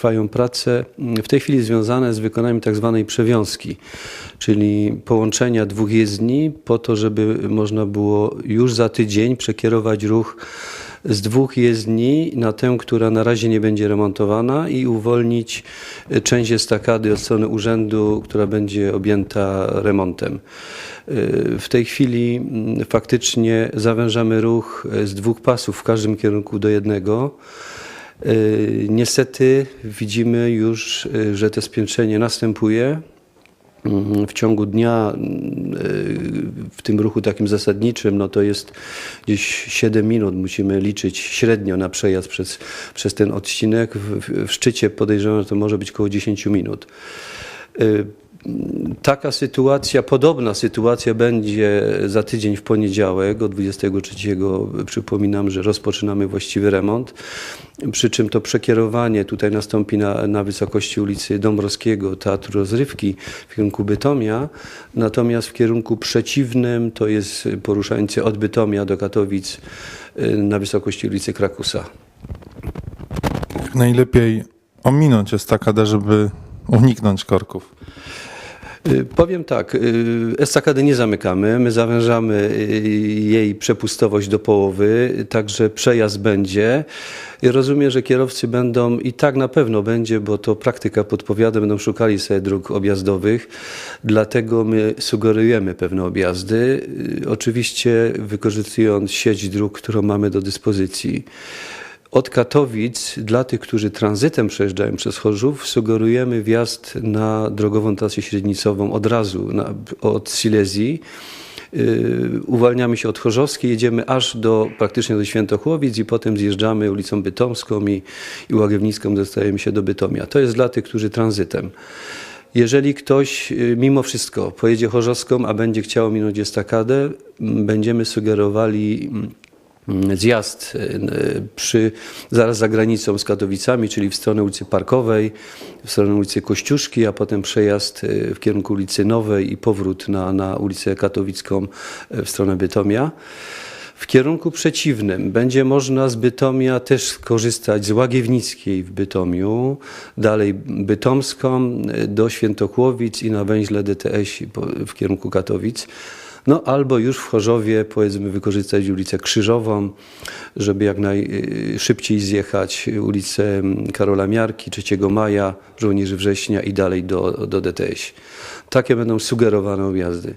trwają prace w tej chwili związane z wykonaniem tak zwanej przewiązki, czyli połączenia dwóch jezdni po to, żeby można było już za tydzień przekierować ruch z dwóch jezdni na tę, która na razie nie będzie remontowana i uwolnić e, część estakady od strony urzędu, która będzie objęta remontem. E, W tej chwili mm, faktycznie zawężamy ruch e, z dwóch pasów w każdym kierunku do jednego. E, Niestety widzimy już, e, że to spiętrzenie następuje. Mm, W ciągu dnia e, w tym ruchu takim zasadniczym, no to jest gdzieś 7 minut musimy liczyć średnio na przejazd przez, przez ten odcinek. W- w szczycie podejrzewam, że to może być około 10 minut. E, Taka sytuacja, podobna sytuacja będzie za tydzień w poniedziałek, od 23. Przypominam, że rozpoczynamy właściwy remont. Przy czym to przekierowanie tutaj nastąpi na, na wysokości ulicy Dąbrowskiego, Teatru Rozrywki w kierunku Bytomia. Natomiast w kierunku przeciwnym to jest poruszający od Bytomia do Katowic y, na wysokości ulicy Krakusa. Jak najlepiej ominąć estakadę, żeby uniknąć korków. Y, Powiem tak, y, estakady nie zamykamy, my zawężamy y, jej przepustowość do połowy, także przejazd będzie. Rozumiem, że kierowcy będą, i tak na pewno będzie, bo to praktyka podpowiada, będą szukali sobie dróg objazdowych, dlatego my sugerujemy pewne objazdy, oczywiście wykorzystując sieć dróg, którą mamy do dyspozycji. Od Katowic dla tych, którzy tranzytem przejeżdżają przez Chorzów, sugerujemy wjazd na drogową trasę średnicową od razu na, od Silesii. Yy, uwalniamy się od Chorzowskiej, jedziemy aż do praktycznie do Świętochłowic i potem zjeżdżamy ulicą Bytomską i, i Łagiewnicką, dostajemy się do Bytomia. To jest dla tych, którzy tranzytem. Jeżeli ktoś y, mimo wszystko pojedzie Chorzowską, a będzie chciał minąć estakadę, będziemy sugerowali zjazd y, przy, zaraz za granicą z Katowicami, czyli w stronę ulicy Parkowej, w stronę ulicy Kościuszki, a potem przejazd y, w kierunku ulicy Nowej i powrót na, na ulicę Katowicką y, w stronę Bytomia. W kierunku przeciwnym będzie można z Bytomia też skorzystać z Łagiewnickiej w Bytomiu, dalej Bytomską do Świętochłowic i na węźle DTS w kierunku Katowic. No albo już w Chorzowie powiedzmy wykorzystać ulicę Krzyżową, żeby jak najszybciej zjechać ulicę Karola Miarki, 3 Maja, Żołnierzy Września i dalej do, do DTS. Takie będą sugerowane objazdy.